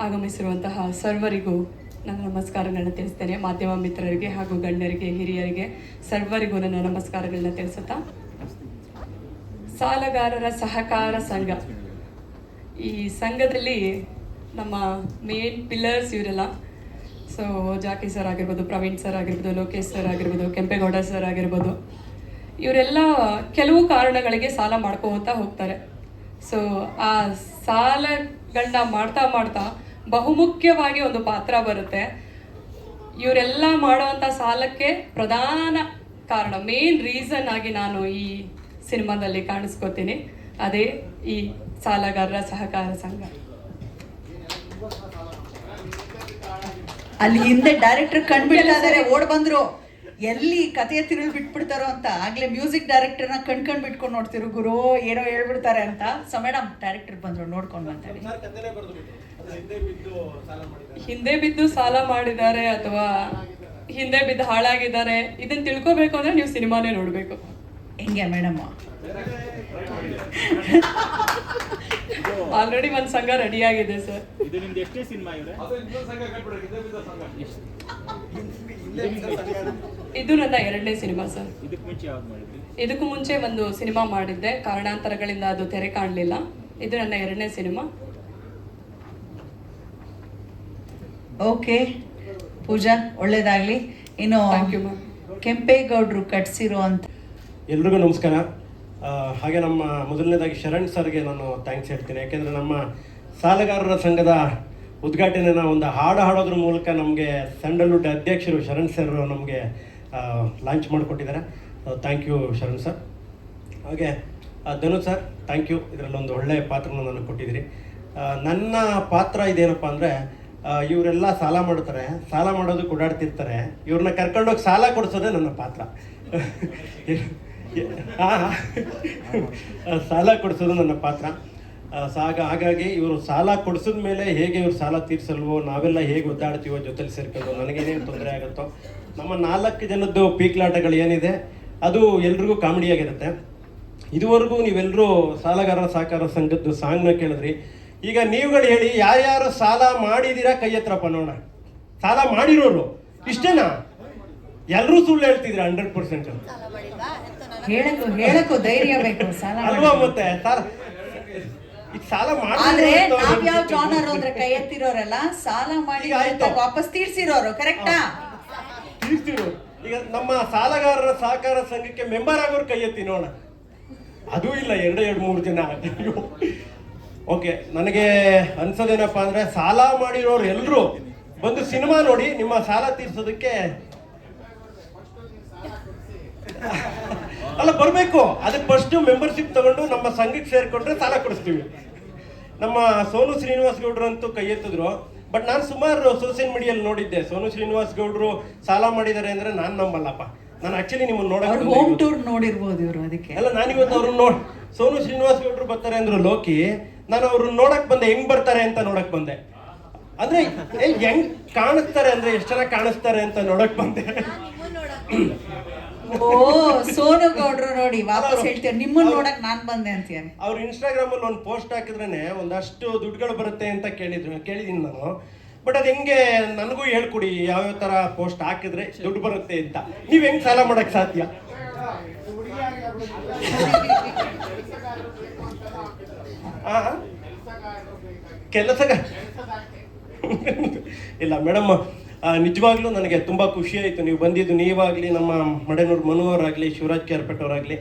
ಆಗಮಿಸಿರುವಂತಹ ಸರ್ವರಿಗೂ ನನ್ನ ನಮಸ್ಕಾರಗಳನ್ನ ತಿಳಿಸ್ತೇನೆ. ಮಾಧ್ಯಮ ಮಿತ್ರರಿಗೆ ಹಾಗೂ ಗಣ್ಯರಿಗೆ, ಹಿರಿಯರಿಗೆ ಸರ್ವರಿಗೂ ನನ್ನ ನಮಸ್ಕಾರಗಳನ್ನ ತಿಳಿಸುತ್ತಾ. ಸಾಲಗಾರರ ಸಹಕಾರ ಸಂಘ. ಈ ಸಂಘದಲ್ಲಿ ನಮ್ಮ ಮೇನ್ ಪಿಲ್ಲರ್ಸ್ ಇವರೆಲ್ಲ. ಸೊ ಜಾಕಿ ಸರ್ ಆಗಿರ್ಬೋದು, ಪ್ರವೀಣ್ ಸರ್ ಆಗಿರ್ಬೋದು, ಲೋಕೇಶ್ ಸರ್ ಆಗಿರ್ಬೋದು, ಕೆಂಪೇಗೌಡ ಸರ್ ಆಗಿರ್ಬೋದು. ಇವರೆಲ್ಲ ಕೆಲವು ಕಾರಣಗಳಿಗೆ ಸಾಲ ಮಾಡ್ಕೋತಾ ಹೋಗ್ತಾರೆ. ಸೊ ಆ ಸಾಲಗಳನ್ನ ಮಾಡ್ತಾ ಮಾಡ್ತಾ ಬಹುಮುಖ್ಯವಾಗಿ ಒಂದು ಪಾತ್ರ ಬರುತ್ತೆ. ಇವರೆಲ್ಲ ಮಾಡುವಂಥ ಸಾಲಕ್ಕೆ ಪ್ರಧಾನ ಕಾರಣ ಮೇನ್ ರೀಸನ್ ಆಗಿ ನಾನು ಈ ಸಿನಿಮಾದಲ್ಲಿ ಕಾಣಿಸ್ಕೋತೀನಿ. ಅದೇ ಈ ಸಾಲಗಾರರ ಸಹಕಾರ ಸಂಘ. ಅಲ್ಲಿ ಹಿಂದೆ ಡೈರೆಕ್ಟರ್ ಕಂಡ್ಬಿಡ್ತಾ ಇದಾರೆ ಓಡ್ ಬಂದ್ರು. ಎಲ್ಲಿ ಕಥೆಯ ತಿರುಳು ಬಿಟ್ಬಿಡ್ತಾರೋ ಅಂತ ಆಗ್ಲೇ ಮ್ಯೂಸಿಕ್ ಡೈರೆಕ್ಟರ್ನ ಕಣ್ಕಂಡ್ ಬಿಟ್ಕೊಂಡು ನೋಡ್ತಿರು. ಗುರು ಏನೋ ಹೇಳ್ಬಿಡ್ತಾರೆ ಅಂತ. ಸೊ ಮೇಡಮ್ ಡೈರೆಕ್ಟರ್ ಬಂದ್ರು ನೋಡ್ಕೊಂಡು ಮಾತಾಡಿ ಹಿಂದೆ ಬಿದ್ದು ಸಾಲ ಮಾಡಿದ್ದಾರೆ. ಅಥವಾ ಹಿಂದೆ ಬಿದ್ದು ಹಾಳಾಗಿದ್ದಾರೆ ಇದನ್ನ ತಿಳ್ಕೊಬೇಕು ಅಂದ್ರೆ ನೀವು ಸಿನಿಮಾನೇ ನೋಡಬೇಕು. ಹೆಂಗೆ ಮೇಡಮ್ ಆಲ್ರೆಡಿ ಒಂದು ಸಂಘ ರೆಡಿ ಆಗಿದೆ ಸರ್ ಇದು ನನ್ನ ಎರಡನೇ ಸಿನಿಮಾ ಸರ್. ಇದಕ್ಕೆ ಮುಂಚೆ ಒಂದು ಸಿನಿಮಾ ಮಾಡಿದ್ದೆ. ಕಾರಣಾಂತರಗಳಿಂದ ಅದು ತೆರೆ ಕಾಣಲಿಲ್ಲ. ಇದು ನನ್ನ ಎರಡನೇ ಸಿನಿಮಾ. ಓಕೆ. ಪೂಜಾ ಒಳ್ಳೇದಾಗ್ಲಿ. ಇನ್ನು. ಕೆಂಪೇಗೌಡರು ಕಟ್ಸಿರೋ ಅಂತ. ಎಲ್ರಿಗೂ ನಮಸ್ಕಾರ. ಹಾಗೆ ನಮ್ಮ ಮೊದಲನೇದಾಗಿ ಶರಣ್ ಸರ್ಗೆ ನಾನು ಥ್ಯಾಂಕ್ಸ್ ಹೇಳ್ತೀನಿ. ಯಾಕೆಂದರೆ ನಮ್ಮ ಸಾಲಗಾರರ ಸಂಘದ ಉದ್ಘಾಟನೆನ ಒಂದು ಹಾಡು ಹಾಡೋದ್ರ ಮೂಲಕ ನಮಗೆ ಸ್ಯಾಂಡಲ್ವುಡ್ ಅಧ್ಯಕ್ಷರು ಶರಣ್ ಸರ್ ನಮಗೆ ಲಾಂಚ್ ಮಾಡಿಕೊಟ್ಟಿದ್ದಾರೆ. Thank you Sharan sir. ಹಾಗೆ ಧನು ಸರ್ ಥ್ಯಾಂಕ್ ಯು ಇದರಲ್ಲೊಂದು ಒಳ್ಳೆಯ ಪಾತ್ರನ ನನಗೆ ಕೊಟ್ಟಿದ್ದೀರಿ. ನನ್ನ ಪಾತ್ರ ಇದೇನಪ್ಪ ಅಂದರೆ ಇವರೆಲ್ಲ ಸಾಲ ಮಾಡ್ತಾರೆ. ಸಾಲ ಮಾಡೋದಕ್ಕೆ ಓಡಾಡ್ತಿರ್ತಾರೆ ಇವ್ರನ್ನ ಕರ್ಕೊಂಡೋಗಿ ಸಾಲ ಕೊಡಿಸೋದೇ ನನ್ನ ಪಾತ್ರ. ಸಾಲ ಕೊಡಿಸೋದು ನನ್ನ ಪಾತ್ರ. ಸಾಗ ಹಾಗಾಗಿ ಇವರು ಸಾಲ ಕೊಡಿಸಿದ ಮೇಲೆ ಹೇಗೆ ಇವರು ಸಾಲ ತೀರಿಸಲ್ವೋ ನಾವೆಲ್ಲ ಹೇಗೆ ಒದ್ದಾಡ್ತೀವೋ ಜೊತೆಲಿ ಸೇರ್ಕೊಂಡು ನನಗೇನೇನು ತೊಂದರೆ ಆಗುತ್ತೋ. ನಮ್ಮ ನಾಲ್ಕು ಜನದ್ದು ಪೀಕ್ಲಾಟಗಳು ಏನಿದೆ ಅದು ಎಲ್ರಿಗೂ ಕಾಮಿಡಿಯಾಗಿರುತ್ತೆ ಇದುವರೆಗೂ ನೀವೆಲ್ಲರೂ ಸಾಲಗಾರರ ಸಹಕಾರ ಸಂಘದ್ದು ಸಾಂಗ್ನ ಕೇಳಿದ್ರಿ. ಈಗ ನೀವುಗಳು ಹೇಳಿ ಯಾರ್ಯಾರು ಸಾಲ ಮಾಡಿದ್ದೀರಾ ಕೈ ಹತ್ರಪ್ಪ ನೋಡ. ಸಾಲ ಮಾಡಿರೋರು ಇಷ್ಟೇನಾ? ಎಲ್ಲರೂ ಸುಳ್ಳು ಹೇಳ್ತಿದ್ದೀರಾ ಹಂಡ್ರೆಡ್ ಪರ್ಸೆಂಟ್ ಅಲ್ವಾ. ಮತ್ತೆ? ಸಾಲ ಆದ್ರೆ ನಾವ್ ಯಾವ ಜಾನರ್ ಅಂದ್ರೆ ಕೈ ಎತ್ತಿರೋರೆಲ್ಲ ಸಾಲ ಮಾಡಿ ಈಗ ಆಯ್ತು. ವಾಪಸ್ ತೀರ್ಸಿರೋರು ಕರೆಕ್ಟಾ ತೀರ್ಸಿರು ಈಗ ನಮ್ಮ ಸಾಲಗಾರರ ಸಹಕಾರ ಸಂಘಕ್ಕೆ ಮೆಂಬರ್ ಆಗೋರು ಕೈ ಎತ್ತಿ ನೋಡ ಅದೂ ಇಲ್ಲ ಎರಡು ಎರಡು ಮೂರು ಜನ ಓಕೆ ನನಗೆ ಅನ್ಸೋದೇನಪ್ಪ ಅಂದ್ರೆ ಸಾಲ ಮಾಡಿರೋರು ಎಲ್ಲರೂ ಬಂದು ಸಿನಿಮಾ ನೋಡಿ ನಿಮ್ಮ ಸಾಲ ತೀರ್ಸೋದಕ್ಕೆ ಅಲ್ಲ ಬರಬೇಕು. ಅದಕ್ಕೆ ಫಸ್ಟ್ ಮೆಂಬರ್ಶಿಪ್ ತಗೊಂಡು ನಮ್ಮ ಸಂಘಕ್ಕೆ ಸೇರಿಕೊಂಡ್ರೆ ಸಾಲ ಕೊಡಿಸ್ತೀವಿ. ನಮ್ಮ ಸೋನು ಶ್ರೀನಿವಾಸ್ ಗೌಡ್ರು ಅಂತೂ ಕೈ ಎತ್ತಿದ್ರು. ಬಟ್ ನಾನು ಸುಮಾರು ಸೋಷಿಯಲ್ ಮೀಡಿಯಲ್ಲಿ ನೋಡಿದ್ದೆ. ಸೋನು ಶ್ರೀನಿವಾಸ್ ಗೌಡ್ರು ಸಾಲ ಮಾಡಿದ್ದಾರೆ ಅಂದ್ರೆ ನಾನು ನಂಬಲ್ಲಪ್ಪ. ನಾನು ಆಕ್ಚುಲಿ ನಿಮ್ಮನ್ನು ನೋಡಕ್ ಹೋಮ್ ಟೂರ್ ನೋಡಿರ್ಬೋದು ಇವರು ಅದಕ್ಕೆ. ಅಲ್ಲ ನಾನಿವತ್ತು ಅವ್ರನ್ನ ನೋಡ್ ಸೋನು ಶ್ರೀನಿವಾಸ್ ಗೌಡ್ರು ಬರ್ತಾರೆ ಅಂದ್ರು ಲೋಕಿ ನಾನು ಅವ್ರನ್ನ ನೋಡಕ್ ಬಂದೆ ಹೆಂಗ್ ಬರ್ತಾರೆ ಅಂತ ನೋಡಕ್ ಬಂದೆ. ಅಂದ್ರೆ ಏ, ಹೆಂಗ್ ಕಾಣಿಸ್ತಾರೆ ಅಂದ್ರೆ ಎಷ್ಟು ಜನ ಕಾಣಿಸ್ತಾರೆ ಅಂತ ನೋಡಕ್ ಬಂದೆ. ಓ ಸೋನು ಗೌಡ್ರು ನೋಡಿ ವಾಪಸ್ ಹೇಳ್ತೀವಿ ನಿಮ್ಮನ್ನ ನೋಡಕ್ ನಾನ್ ಬಂದೆ ಅಂತೀಯ ಅವ್ರು ಇನ್ಸ್ಟಾಗ್ರಾಮ್ ಅಲ್ಲಿ ಒಂದು ಪೋಸ್ಟ್ ಹಾಕಿದ್ರೇನೆ ಒಂದಷ್ಟು ದುಡ್ಡುಗಳು ಬರುತ್ತೆ ಅಂತ ಕೇಳಿದ್ರು ಕೇಳಿದೀನಿ ನಾನು. ಬಟ್ ಅದು ಹೆಂಗೆ ನನಗೂ ಹೇಳ್ಕೊಡಿ ಯಾವ್ಯಾವ ತರ ಪೋಸ್ಟ್ ಹಾಕಿದ್ರೆ ದುಡ್ಡು ಬರುತ್ತೆ ಅಂತ. ನೀವ್ ಹೆಂಗ್ ಸಾಲ ಮಾಡಕ್ ಸಾಧ್ಯ? ಆ? ಕೆಲಸಗ ಇಲ್ಲ ಮೇಡಮ್ ನಿಜವಾಗ್ಲೂ ನನಗೆ ತುಂಬ ಖುಷಿ ಆಯಿತು ನೀವು ಬಂದಿದ್ದು ನೀವಾಗಲಿ, ನಮ್ಮ ಮಡೆನೂರು ಮನು ಅವರಾಗಲಿ ಶಿವರಾಜ್ ಅವರಾಗಲಿ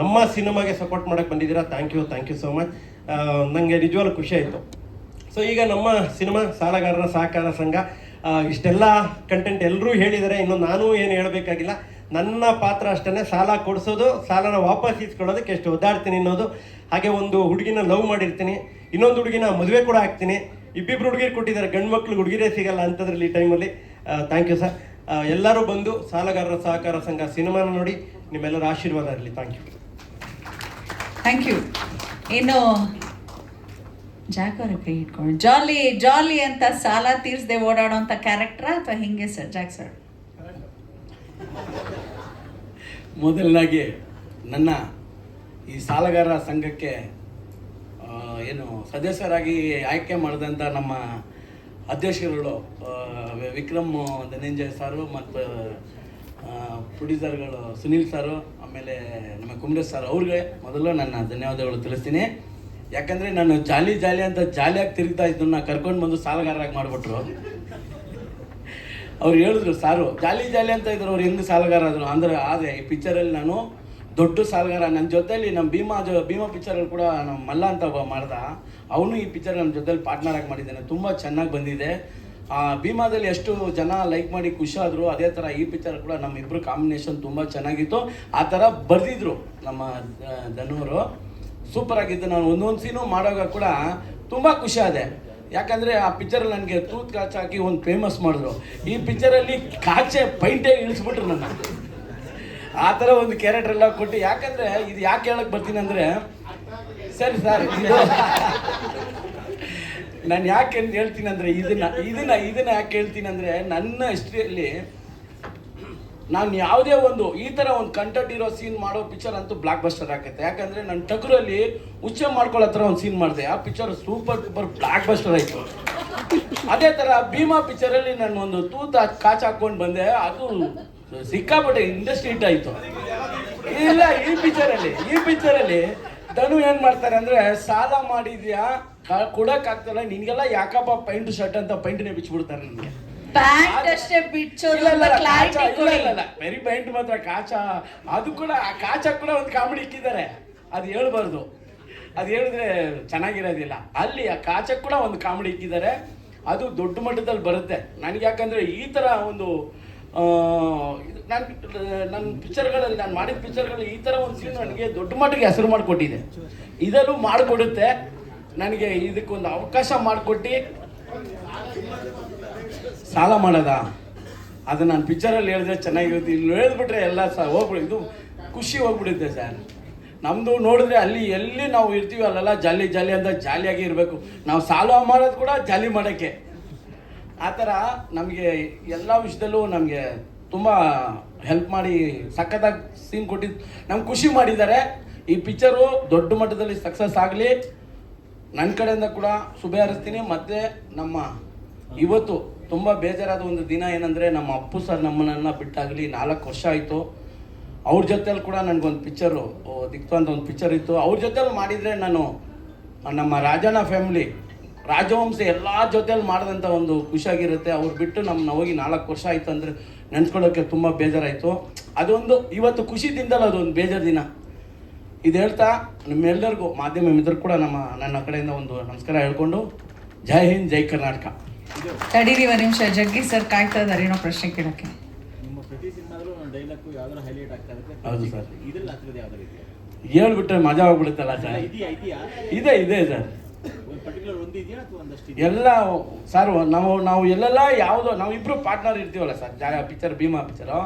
ನಮ್ಮ ಸಿನಿಮಾಗೆ ಸಪೋರ್ಟ್ ಮಾಡಕ್ಕೆ ಬಂದಿದ್ದೀರಾ? Thank you thank you so much ನನಗೆ ನಿಜವಾಗ್ಲೂ ಖುಷಿ ಆಯಿತು ಸೊ ಈಗ ನಮ್ಮ ಸಿನಿಮಾ ಸಾಲಗಾರರ ಸಹಕಾರ ಸಂಘ ಇಷ್ಟೆಲ್ಲ ಕಂಟೆಂಟ್ ಎಲ್ಲರೂ ಹೇಳಿದ್ದಾರೆ ಇನ್ನು ನಾನು ಏನು ಹೇಳಬೇಕಾಗಿಲ್ಲ. ನನ್ನ ಪಾತ್ರ ಅಷ್ಟೇ ಸಾಲ ಕೊಡಿಸೋದು, ಸಾಲನ ವಾಪಸ್ ಇಸ್ಕೊಳ್ಳೋದಕ್ಕೆ ಎಷ್ಟು ಒದ್ದಾಡ್ತೀನಿ ಅನ್ನೋದು. ಹಾಗೆ ಒಂದು ಹುಡುಗಿನ ಲವ್ ಮಾಡಿರ್ತೀನಿ. ಇನ್ನೊಂದು ಹುಡುಗಿನ ಮದುವೆ ಕೂಡ ಆಗ್ತೀನಿ. ಇಬ್ಬಿಬ್ರು ಹುಡುಗಿರು ಕೊಟ್ಟಿದ್ದಾರೆ. ಗಂಡು ಮಕ್ಳು ಹುಡುಗಿರೇ ಸಿಗಲ್ಲ ಅಂಥದ್ರಲ್ಲಿ ಈ ಟೈಮಲ್ಲಿ ಥ್ಯಾಂಕ್ ಯು ಸರ್ ಎಲ್ಲರೂ ಬಂದು ಸಾಲಗಾರರ ಸಹಕಾರ ಸಂಘ ಸಿನಿಮಾನ ನೋಡಿ ನಿಮ್ಮೆಲ್ಲರ ಆಶೀರ್ವಾದ ಇರಲಿ. ಥ್ಯಾಂಕ್ ಯು ಥ್ಯಾಂಕ್ ಯು ಇನ್ನು ಜಾಕ್ ಅವ್ರ ಕೈ ಇಟ್ಕೊಂಡು ಜಾಲಿ ಜಾಲಿ ಅಂತ ಸಾಲ ತೀರ್ಸದೆ ಓಡಾಡೋಂಥ ಕ್ಯಾರೆಕ್ಟರ್ ಅಥವಾ ಹಿಂಗೆ ಸರ್ ಜಾಕ್ ಸರ್ ಮೊದಲನಾಗಿ ನನ್ನ ಈ ಸಾಲಗಾರ ಸಂಘಕ್ಕೆ ಏನು ಸದಸ್ಯರಾಗಿ ಆಯ್ಕೆ ಮಾಡಿದಂಥ ನಮ್ಮ ಅಧ್ಯಕ್ಷರುಗಳು ವಿಕ್ರಮ್, ಧನಂಜಯ ಸಾರು ಮತ್ತು ಪ್ರೊಡ್ಯೂಸರ್ಗಳು ಸುನೀಲ್ ಸಾರು, ಆಮೇಲೆ ನಮ್ಮ ಕುಮರೇಶ್ ಸರ್ ಅವ್ರಿಗೆ ಮೊದಲು ನನ್ನ ಧನ್ಯವಾದಗಳು ತಿಳಿಸ್ತೀನಿ. ಯಾಕಂದರೆ ನಾನು ಜಾಲಿ ಜಾಲಿ ಅಂತ ಜಾಲಿಯಾಗಿ ತಿರುಗ್ತಾ ನಾನು ಕರ್ಕೊಂಡು ಬಂದು ಸಾಲಗಾರರಾಗಿ ಮಾಡಿಬಿಟ್ರು. ಅವ್ರು ಹೇಳಿದ್ರು, ಸಾರು, ಜಾಲಿ ಜಾಲಿ ಅಂತ ಇದ್ರು, ಅವ್ರು ಹೆಂಗೆ ಸಾಲಗಾರ ಆದರು ಅಂದ್ರೆ, ಆದರೆ ಈ ಪಿಕ್ಚರಲ್ಲಿ ನಾನು ದೊಡ್ಡ ಸಾಲಗಾರ. ನನ್ನ ಜೊತೆಲಿ ನಮ್ಮ ಭೀಮಾ ಜೊ, ಭೀಮಾ ಪಿಕ್ಚರಲ್ಲಿ ಕೂಡ ನಮ್ಮ ಮಲ್ಲ ಅಂತ ಮಾಡ್ದ. ಅವನು ಈ ಪಿಕ್ಚರ್ ನನ್ನ ಜೊತೆಲಿ ಪಾರ್ಟ್ನರ್ ಆಗಿ ಮಾಡಿದ್ದಾನೆ. ತುಂಬ ಚೆನ್ನಾಗಿ ಬಂದಿದೆ. ಆ, ಭೀಮಾದಲ್ಲಿ ಎಷ್ಟು ಜನ ಲೈಕ್ ಮಾಡಿ ಖುಷಿ ಆದರು ಅದೇ ಥರ ಈ ಪಿಕ್ಚರ್ ಕೂಡ ನಮ್ಮ ಇಬ್ಬರು ಕಾಂಬಿನೇಷನ್ ತುಂಬ ಚೆನ್ನಾಗಿತ್ತು. ಆ ಥರ ಬರೆದಿದ್ರು ನಮ್ಮ ಧನೂರು. ಸೂಪರ್ ಆಗಿತ್ತು. ನಾನು ಒಂದೊಂದು ಸೀನು ಮಾಡೋವಾಗ ಕೂಡ ತುಂಬ ಖುಷಿ ಆದೆ. ಯಾಕಂದರೆ ಆ ಪಿಕ್ಚರಲ್ಲಿ ನನಗೆ ತೂತ್ ಕಾಚ ಹಾಕಿ ಒಂದು ಫೇಮಸ್ ಮಾಡಿದ್ರು. ಈ ಪಿಕ್ಚರಲ್ಲಿ ಕಾಚೆ ಪೈಂಟೇ ಇಳಿಸ್ಬಿಟ್ರು ನನ್ನ. ಆ ಥರ ಒಂದು ಕ್ಯಾರೆಕ್ಟರ್ ಎಲ್ಲ ಕೊಟ್ಟು ಯಾಕಂದರೆ ಇದು ಯಾಕೆ ಹೇಳಕ್ಕೆ ಬರ್ತೀನಿ ಅಂದರೆ ಸರಿ, ಸರ್. ನಾನು ಯಾಕೆ ಹೇಳ್ತೀನಿ ಅಂದರೆ ಇದನ್ನ ಇದನ್ನ ಇದನ್ನ ಯಾಕೆ ಹೇಳ್ತೀನಿ ಅಂದರೆ ನನ್ನ ಹಿಸ್ಟ್ರಿಯಲ್ಲಿ ನಾನು ಯಾವುದೇ ಒಂದು ಈ ಥರ ಒಂದು ಕಂಟೆಂಟ್ ಇರೋ ಸೀನ್ ಮಾಡೋ ಪಿಕ್ಚರ್ ಅಂತೂ ಬ್ಲಾಕ್ ಬಸ್ಟರ್ ಆಗುತ್ತೆ ಯಾಕಂದರೆ ನನ್ನ ಟಗುರಲ್ಲಿ ಉಚ್ಚೆ ಮಾಡ್ಕೊಳ್ಳೋ ಥರ ಒಂದು ಸೀನ್ ಮಾಡಿದೆ. ಆ picture super super blockbuster ಆಯಿತು. ಅದೇ ಥರ ಭೀಮಾ ಪಿಕ್ಚರಲ್ಲಿ ನಾನು ಒಂದು ತೂತ ಕಾಚ ಹಾಕ್ಕೊಂಡು ಬಂದೆ. ಅದು ಸಿಕ್ಕಾಪಟ್ಟೆ ಇಂಡಸ್ಟ್ರಿ ಹಿಟ್ ಇಲ್ಲ, ಈ ಪಿಕ್ಚರಲ್ಲಿ ಈ ಪಿಕ್ಚರಲ್ಲಿ ಧನು ಏನು ಮಾಡ್ತಾರೆ ಅಂದ್ರೆ ಸಾಲ ಮಾಡಿದ್ಯಾ? ಕೊಡಕ್ಕಾಗ್ತಲ್ಲ ನಿನಗೆಲ್ಲ ಯಾಕಪ್ಪ ಪೈಂಟ್ ಶರ್ಟ್ ಅಂತ ಪೈಂಟ್ನೇ ಬಿಚ್ಚಿಬಿಡ್ತಾರೆ ನನಗೆ? ಪ್ಯಾಂಟ್ ಅಷ್ಟೇ ಬಿಚ್ಚೋದು ಕ್ಲಾರಿಟಿ ಕೊಡಿ. ವೆರಿ ಪೈಂಟ್ ಮಾತ್ರ ಕಾಚ ಅದು ಕೂಡ ಆ ಕಾಚ ಕೂಡ ಒಂದು ಕಾಮಿಡಿ ಇಕ್ಕಿದ್ದಾರೆ. ಅದು ಹೇಳ್ಬಾರ್ದು. ಅದು ಹೇಳಿದ್ರೆ ಚೆನ್ನಾಗಿರೋದಿಲ್ಲ. ಅಲ್ಲಿ ಆ ಕಾಚ ಕೂಡ ಒಂದು ಕಾಮಿಡಿ ಇಕ್ಕಿದ್ದಾರೆ. ಅದು ದೊಡ್ಡ ಮಟ್ಟದಲ್ಲಿ ಬರುತ್ತೆ. ನನಗೆ ಯಾಕಂದರೆ ಈ ಥರ ಒಂದು ನಾನು ನನ್ನ ಪಿಕ್ಚರ್ಗಳಲ್ಲಿ ನಾನು ಮಾಡಿದ ಪಿಕ್ಚರ್ಗಳು ಈ ಥರ ಒಂದು ಸೀನ್ ನನಗೆ ದೊಡ್ಡ ಮಟ್ಟಿಗೆ ಹೆಸರು ಮಾಡಿಕೊಟ್ಟಿದೆ. ಇದನ್ನು ಮಾಡಿಕೊಡುತ್ತೆ. ನನಗೆ ಇದಕ್ಕೊಂದು ಅವಕಾಶ ಮಾಡಿಕೊಟ್ಟು. ಸಾಲ ಮಾಡೋದ. ಅದು ನಾನು ಪಿಕ್ಚರಲ್ಲಿ ಹೇಳಿದ್ರೆ ಚೆನ್ನಾಗಿರುತ್ತೆ. ಇಲ್ಲಿ ಹೇಳಿದ್ಬಿಟ್ರೆ ಎಲ್ಲ ಸಹ ಹೋಗ್ಬಿಡಿದ್ದು ಖುಷಿ ಹೋಗ್ಬಿಡುತ್ತೆ ಸರ್. ನಮ್ಮದು ನೋಡಿದ್ರೆ ಅಲ್ಲಿ ಎಲ್ಲಿ ನಾವು ಇರ್ತೀವಿ ಅಲ್ಲೆಲ್ಲ ಜಾಲಿ ಜಾಲಿ ಅಂತ ಜಾಲಿಯಾಗಿ ಇರಬೇಕು. ನಾವು ಸಾಲ ಮಾಡೋದು ಕೂಡ ಜಾಲಿ ಮಾಡೋಕ್ಕೆ ಆ ಥರ ನಮಗೆ ಎಲ್ಲ ವಿಷಯದಲ್ಲೂ ನಮಗೆ ತುಂಬ ಹೆಲ್ಪ್ ಮಾಡಿ, ಸಖತ್ತಾಗಿ ಸೀನ್ ಕೊಟ್ಟಿದ್ದು ನಮ್ಗೆ ಖುಷಿ ಮಾಡಿದ್ದಾರೆ. ಈ ಪಿಕ್ಚರು ದೊಡ್ಡ ಮಟ್ಟದಲ್ಲಿ ಸಕ್ಸಸ್ ಆಗಲಿ. ನನ್ನ ಕಡೆಯಿಂದ ಕೂಡ ಶುಭ ಹಾರಿಸ್ತೀನಿ. ಮತ್ತು ನಮ್ಮ ಇವತ್ತು ತುಂಬ ಬೇಜಾರಾದ ಒಂದು ದಿನ ಏನಂದರೆ ನಮ್ಮ ಅಪ್ಪು ಸರ್ ನಮ್ಮನ್ನ ಬಿಟ್ಟಾಗಲಿ ನಾಲ್ಕು ವರ್ಷ ಆಯಿತು. ಅವ್ರ ಜೊತೆಲಿ ಕೂಡ ನನಗೊಂದು ಪಿಕ್ಚರು ದಿಕ್ತು ಅಂತ ಒಂದು ಪಿಕ್ಚರ್ ಇತ್ತು. ಅವ್ರ ಜೊತೆಲಿ ಮಾಡಿದರೆ ನಾನು ನಮ್ಮ ರಾಜಣ್ಣ ಫ್ಯಾಮಿಲಿ ರಾಜವಂಶ ಎಲ್ಲ ಜೊತೆಲಿ ಮಾಡಿದಂಥ ಒಂದು ಖುಷಿಯಾಗಿರುತ್ತೆ. ಅವ್ರು ಬಿಟ್ಟು ನಮ್ಮ ಹೋಗಿ ನಾಲ್ಕು ವರ್ಷ ಆಯಿತು ಅಂದರೆ ನೆನ್ಸ್ಕೊಳ್ಳೋಕ್ಕೆ ತುಂಬ ಬೇಜಾರಾಯಿತು. ಅದೊಂದು ಇವತ್ತು ಖುಷಿ ದಿನದಲ್ಲಿ ಅದೊಂದು ಬೇಜಾರು ದಿನ. ಇದು ಹೇಳ್ತಾ ನಿಮ್ಮೆಲ್ಲರಿಗೂ ಮಾಧ್ಯಮ ಮಿತ್ರರು ಕೂಡ ನಮ್ಮ ನನ್ನ ಕಡೆಯಿಂದ ಒಂದು ನಮಸ್ಕಾರ ಹೇಳ್ಕೊಂಡು ಜೈ ಹಿಂದ್ ಜೈ ಕರ್ನಾಟಕ. ತಡೀರಿ ಒಂದು ನಿಮಿಷ. ಜಗ್ಗಿ ಸರ್ ಕಾಯ್ತಾ ಇದಾರೆ ಏನೋ ಪ್ರಶ್ನೆ ಕೇಳಕ್ಕೆ. ನಿಮ್ಮ ಪ್ರತಿ ಸಿನಿಮಾದಲ್ಲೂ ಡೈಲಾಗ್ ಯಾವ್ದಾರು ಹೈಲೈಟ್ ಆಗ್ತಾ ಇರುತ್ತೆ. ಹೌದು ಸರ್. ಹೇಳ್ಬಿಟ್ರೆ ಮಜಾ ಆಗ್ಬಿಡುತ್ತಲ್ಲ ಸರ್? ಇದೆ ಇದೆ ಸರ್. ಎಲ್ಲ ಸರ್ ನಾವು ನಾವು ಎಲ್ಲೆಲ್ಲ ಯಾವುದೋ ನಾವು ಇಬ್ಬರು ಪಾರ್ಟ್ನರ್ ಇರ್ತೀವಲ್ಲ ಸರ್ ಜಾಗ ಪಿಕ್ಚರ್ ಭೀಮಾ ಪಿಕ್ಚರು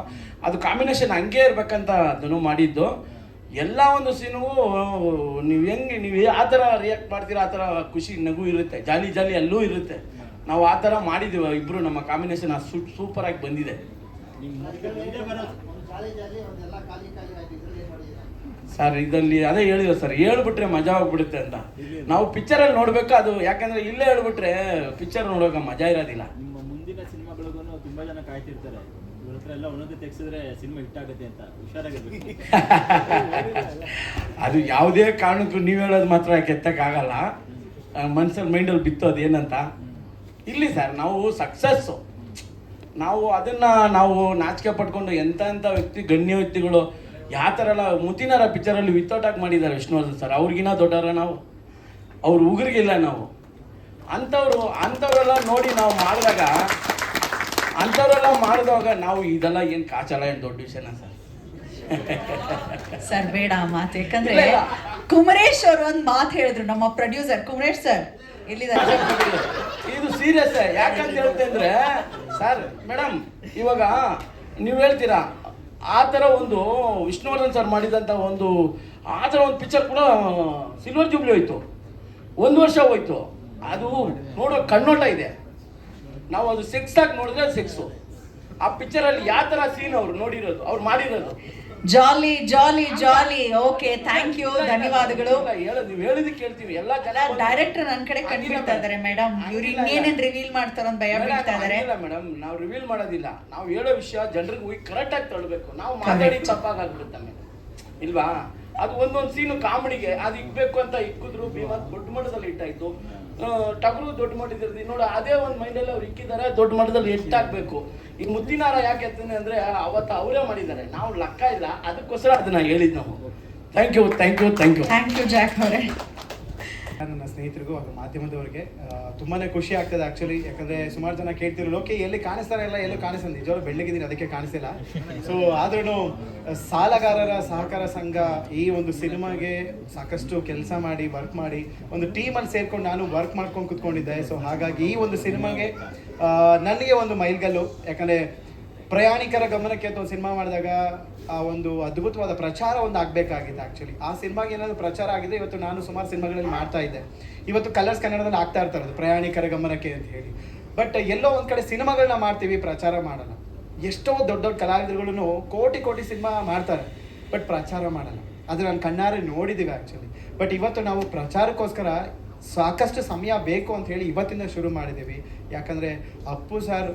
ಅದು ಕಾಂಬಿನೇಷನ್ ಹಂಗೆ ಇರಬೇಕಂತ ಅದನ್ನು ಮಾಡಿದ್ದು. ಎಲ್ಲ ಒಂದು ಸೀನಿಗೂ ನೀವು ಹೆಂಗೆ ನೀವು ಆ ಥರ ರಿಯಾಕ್ಟ್ ಮಾಡ್ತೀರಾ ಆ ಥರ ಖುಷಿ ನಗು ಇರುತ್ತೆ ಜಾಲಿ ಜಾಲಿ ಅಲ್ಲೂ ಇರುತ್ತೆ. ನಾವು ಆ ಥರ ಮಾಡಿದ್ದೀವಿ ಇಬ್ಬರು ನಮ್ಮ ಕಾಂಬಿನೇಷನ್ ಸೂಪರಾಗಿ ಬಂದಿದೆ. ಸರ್ ಇದರಲ್ಲಿ ಅದೇ ಹೇಳಿದ್ರು ಸರ್ ಹೇಳ್ಬಿಟ್ರೆ ಮಜಾ ಹೋಗ್ಬಿಡುತ್ತೆ ಅಂತ. ನಾವು ಪಿಕ್ಚರಲ್ಲಿ ನೋಡ್ಬೇಕು ಅದು? ಯಾಕಂದ್ರೆ ಇಲ್ಲೇ ಹೇಳ್ಬಿಟ್ರೆ ಪಿಕ್ಚರ್ ನೋಡುವಾಗ ಮಜಾ ಇರೋದಿಲ್ಲ. ನಿಮ್ಮ ಮುಂದಿನ ಸಿನಿಮಾಗಳಿಗೂ ತುಂಬಾ ಜನ ಕಾಯ್ತಿರ್ತಾರೆ. ಇವ್ರ ಹತ್ರ ಎಲ್ಲ ಒಂದೊಂದು ತೆಗ್ಸಿದ್ರೆ ಸಿನಿಮಾ ಹಿಟ್ ಆಗುತ್ತೆ ಅಂತ. ಹುಷಾರಾಗಿರ್ಬೇಕು. ಅದು ಯಾವುದೇ ಕಾರಣಕ್ಕೂ ನೀವು ಹೇಳೋದು ಮಾತ್ರ ಕೆತ್ತಕ್ಕಾಗಲ್ಲ. ಮನ್ಸಲ್ಲಿ ಮೈಂಡಲ್ಲಿ ಬಿತ್ತೋದು ಏನಂತ? ಇಲ್ಲಿ ಸರ್ ನಾವು ಸಕ್ಸಸ್ಸು ನಾವು ಅದನ್ನ ನಾವು ನಾಚಿಕೆ ಪಟ್ಕೊಂಡು ಎಂಥ ಎಂಥ ವ್ಯಕ್ತಿ ಗಣ್ಯ ವ್ಯಕ್ತಿಗಳು ಯಾವ ಥರ ಎಲ್ಲ ಮುತ್ತಿನಾರ ಪಿಕ್ಚರಲ್ಲಿ ವಿತೌಟ್ ಆಗಿ ಮಾಡಿದ್ದಾರೆ ವಿಷ್ಣುವರ್ಧನ್ ಸರ್ ಅವ್ರಿಗಿನ ದೊಡ್ಡವರ ನಾವು. ಅವ್ರು ಉಗುರಿಗಿಲ್ಲ ನಾವು. ಅಂಥವ್ರು ಅಂಥವ್ರೆಲ್ಲ ನೋಡಿ ನಾವು ಮಾಡಿದಾಗ ಅಂಥವ್ರೆಲ್ಲ ಮಾಡಿದಾಗ ನಾವು ಇದೆಲ್ಲ ಏನು ಕಾಚಲ್ಲ ಏನು ದೊಡ್ಡ ವಿಷಯನ ಸರ್ ಸರ್ ಬೇಡ ಆ ಮಾತು. ಯಾಕಂದ್ರೆ. ಕುಮರೇಶ್ ಅವರು ಒಂದ್ ಮಾತು ಹೇಳಿದ್ರು ನಮ್ಮ ಪ್ರೊಡ್ಯೂಸರ್ ಕುಮರೇಶ್ ಸರ್ ಎಲ್ಲಿದ್ದಾರೆ? ಇದು ಸೀರಿಯಸ್ ಯಾಕಂತ ಹೇಳ್ತೆ ಅಂದ್ರೆ ಸರ್ ಮೇಡಮ್ ಇವಾಗ ನೀವು ಹೇಳ್ತೀರಾ ಆ ಥರ ಒಂದು ವಿಷ್ಣುವರ್ಧನ್ ಸರ್ ಮಾಡಿದಂಥ ಒಂದು, ಆ ಥರ ಒಂದು ಪಿಕ್ಚರ್ ಕೂಡ ಸಿಲ್ವರ್ ಜೂಬ್ಲಿ ಹೋಯ್ತು. ಒಂದು ವರ್ಷ ಹೋಯ್ತು. ಅದು ನೋಡೋ ಕಣ್ಣೋಟ ಇದೆ. ನಾವು ಅದು ಸೆಕ್ಸ್ ಆಗಿ ನೋಡಿದ್ರೆ ಸೆಕ್ಸು ಆ ಪಿಕ್ಚರಲ್ಲಿ ಯಾವ ಥರ ಸೀನ್ ಅವರು ನೋಡಿರೋದು, ಅವ್ರು ಮಾಡಿರೋದು. Jolly jolly jolly okay thank you ಧನ್ಯವಾದಗಳು. ಇಲ್ಲ, ಹೇಳೋದು ನೀವು ಕೇಳ್ತೀವಿ. ಎಲ್ಲ ಜನ ಡೈರೆಕ್ಟರ್ ನನ್ನ ಕಡೆ ಕಂಡುಬಿಡ್ತಾ ಇದಾರೆ ಮೇಡಮ್. ಇವ್ರು ಇನ್ನೇನೇನ್ ರಿವೀಲ್ ಮಾಡ್ತಾರ ಅಂತ ಭಯ ಬೀಳ್ತಾ ಇದಾರೆ. ಮೇಡಮ್. ನಾವು ರಿವೀಲ್ ಮಾಡೋದಿಲ್ಲ. ನಾವು ಹೇಳೋ ವಿಷಯ ಜನರಿಗೆ ಹೋಗಿ ಕರೆಕ್ಟ್ ಆಗಿ ತಳ್ಬೇಕು. ನಾವು ಮಾತಾಡಿ ತಪ್ಪಾಗ್ಬಿಡುತ್ತೆ ಮೇಡಮ್. ಇಲ್ವಾ? ಅದು ಒಂದೊಂದು ಸೀನು ಕಾಮಿಡಿಗೆ ಅದು ಇಕ್ಬೇಕು ಅಂತ ಇಕ್ಕಿದ್ರು ಭೀಮಾ ದೊಡ್ಡ ಮಟ್ಟದಲ್ಲಿ ಇಟ್ಟಾಯ್ತು ಟಗರು ದೊಡ್ಡ ಮಟ್ಟದಲ್ಲಿ ನೋಡ, ಅದೇ ಒಂದು ಮೈಂಡಲ್ಲಿ ಅವ್ರು ಇಕ್ಕಿದ್ದಾರೆ ದೊಡ್ಡ ಮಟ್ಟದಲ್ಲಿ ಎಷ್ಟಾಗಬೇಕು? ಈ ಮುತ್ತಿನಾರ ಯಾಕೆ ಎತ್ತಾನೆ ಅಂದರೆ, ಅವತ್ತು ಅವರೇ ಮಾಡಿದ್ದಾರೆ. ನಾವು ಲೆಕ್ಕ ಇಲ್ಲ, ಅದಕ್ಕೋಸ್ಕರ ಅದನ್ನ ಹೇಳಿದ್ ನಾವು. Thank you thank you thank you thank you Jack ಅವರೇ. ನನ್ನ ಸ್ನೇಹಿತರಿಗೂ ಹಾಗೂ ಮಾಧ್ಯಮದವರಿಗೆ ತುಂಬಾ ಖುಷಿ ಆಗ್ತದೆ ಆಕ್ಚುಲಿ ಯಾಕಂದ್ರೆ ಸುಮಾರು ಜನ ಕೇಳ್ತಿರೋ ಲೋಕೆ ಎಲ್ಲಿ ಕಾಣಿಸ್ತಾರೆ ಇಲ್ಲ, ಎಲ್ಲೂ ಕಾಣಿಸ್ತಾರೆ ನಿಜವಾಗ್ಲೂ ಬೆಳ್ಳಗಿದ್ದೀನಿ ಅದಕ್ಕೆ ಕಾಣಿಸಿಲ್ಲ ಸೊ ಆದ್ರೂ ಸಾಲಗಾರರ ಸಹಕಾರ ಸಂಘ ಈ ಒಂದು ಸಿನಿಮಾಗೆ ಸಾಕಷ್ಟು ಕೆಲಸ ಮಾಡಿ ವರ್ಕ್ ಮಾಡಿ, ಒಂದು ಟೀಮಲ್ಲಿ ಸೇರ್ಕೊಂಡು ನಾನು ವರ್ಕ್ ಮಾಡ್ಕೊಂಡು ಕುತ್ಕೊಂಡಿದ್ದೆ. ಸೊ ಹಾಗಾಗಿ ಈ ಒಂದು ಸಿನಿಮಾಗೆ ನನಗೆ ಒಂದು ಮೈಲ್ಗಲ್ಲು. ಯಾಕಂದ್ರೆ ಪ್ರಯಾಣಿಕರ ಗಮನಕ್ಕೆ ಅಂತ ಒಂದು ಸಿನಿಮಾ ಮಾಡಿದಾಗ ಆ ಒಂದು ಅದ್ಭುತವಾದ ಪ್ರಚಾರ ಒಂದು ಆಗಬೇಕಾಗಿದೆ ಆ್ಯಕ್ಚುಲಿ ಆ ಸಿನಿಮಾಗೆ ಏನಾದರೂ ಪ್ರಚಾರ ಆಗಿದೆ? ಇವತ್ತು ನಾನು ಸುಮಾರು ಸಿನಿಮಾಗಳಲ್ಲಿ ಮಾಡ್ತಾ ಇದ್ದೆ. ಇವತ್ತು ಕಲರ್ಸ್ ಕನ್ನಡದಲ್ಲಿ ಆಗ್ತಾ ಇರ್ತಾರೆ ಪ್ರಯಾಣಿಕರ ಗಮನಕ್ಕೆ ಅಂತ ಹೇಳಿ. ಬಟ್ ಎಲ್ಲೋ ಒಂದು ಕಡೆ ಸಿನಿಮಾಗಳನ್ನ ಮಾಡ್ತೀವಿ, ಪ್ರಚಾರ ಮಾಡಲ್ಲ. ಎಷ್ಟೋ ದೊಡ್ಡ ದೊಡ್ಡ ಕಲಾವಿದರುಗಳು ಕೋಟಿ ಕೋಟಿ ಸಿನಿಮಾ ಮಾಡ್ತಾರೆ ಬಟ್ ಪ್ರಚಾರ ಮಾಡಲ್ಲ. ಅದು ನಾನು ಕಣ್ಣಾರೆ ನೋಡಿದ್ದೀವಿ ಆ್ಯಕ್ಚುಲಿ ಬಟ್ ಇವತ್ತು ನಾವು ಪ್ರಚಾರಕ್ಕೋಸ್ಕರ ಸಾಕಷ್ಟು ಸಮಯ ಬೇಕು ಅಂತ ಹೇಳಿ ಇವತ್ತಿಂದ ಶುರು ಮಾಡಿದ್ದೀವಿ ಯಾಕಂದರೆ ಅಪ್ಪು ಸರ್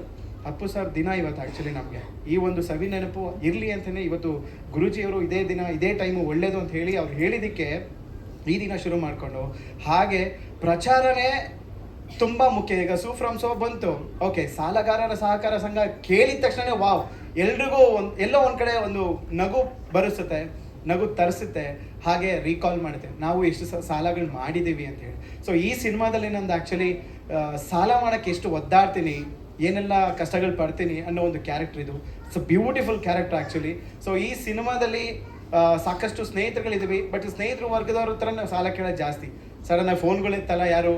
ಅಪ್ಪು ಸರ್ ದಿನ ಇವತ್ತು ಆ್ಯಕ್ಚುಲಿ ನಮಗೆ. ಈ ಒಂದು ಸವಿ ನೆನಪು ಇರಲಿ ಅಂತಲೇ ಇವತ್ತು ಗುರುಜಿಯವರು ಇದೇ ದಿನ, ಇದೇ ಟೈಮು ಒಳ್ಳೇದು ಅಂತ ಹೇಳಿ ಅವ್ರು ಹೇಳಿದ್ದಕ್ಕೆ ಈ ದಿನ ಶುರು ಮಾಡಿಕೊಂಡು. ಹಾಗೆ ಪ್ರಚಾರನೇ ತುಂಬ ಮುಖ್ಯ. ಈಗ ಸೂ ಫ್ರಮ್ ಸೋ ಬಂತು. ಓಕೆ ಸಾಲಗಾರರ ಸಹಕಾರ ಸಂಘ ಕೇಳಿದ ತಕ್ಷಣ ವಾವ್ ಎಲ್ರಿಗೂ ಒಂದು, ಎಲ್ಲೋ ಒಂದು ಕಡೆ ಒಂದು ನಗು ಬರಿಸುತ್ತೆ, ನಗು ತರಿಸುತ್ತೆ, ಹಾಗೆ ರೀಕಾಲ್ ಮಾಡುತ್ತೆ. ನಾವು ಎಷ್ಟು ಸಾಲಗಳು ಮಾಡಿದ್ದೀವಿ ಅಂತ ಹೇಳಿ. ಸೊ ಈ ಸಿನಿಮಾದಲ್ಲಿ ನಂದು ಆ್ಯಕ್ಚುಲಿ ಸಾಲ ಮಾಡೋಕ್ಕೆ ಎಷ್ಟು ಒದ್ದಾಡ್ತೀನಿ ಏನೆಲ್ಲ ಕಷ್ಟಗಳು ಪಡ್ತೀನಿ ಅನ್ನೋ ಒಂದು ಕ್ಯಾರೆಕ್ಟರ್ ಇದು. So beautiful character actually so ಈ ಸಿನಿಮಾದಲ್ಲಿ ಸಾಕಷ್ಟು ಸ್ನೇಹಿತರುಗಳಿದ್ದೀವಿ ಬಟ್ ಸ್ನೇಹಿತರು ವರ್ಗದವ್ರ ಹತ್ರ ನಾವು ಸಾಲ ಕೇಳೋದು ಜಾಸ್ತಿ. ಸಡನ್ನಾಗಿ ಫೋನ್ಗಳಿತ್ತಲ್ಲ ಯಾರು?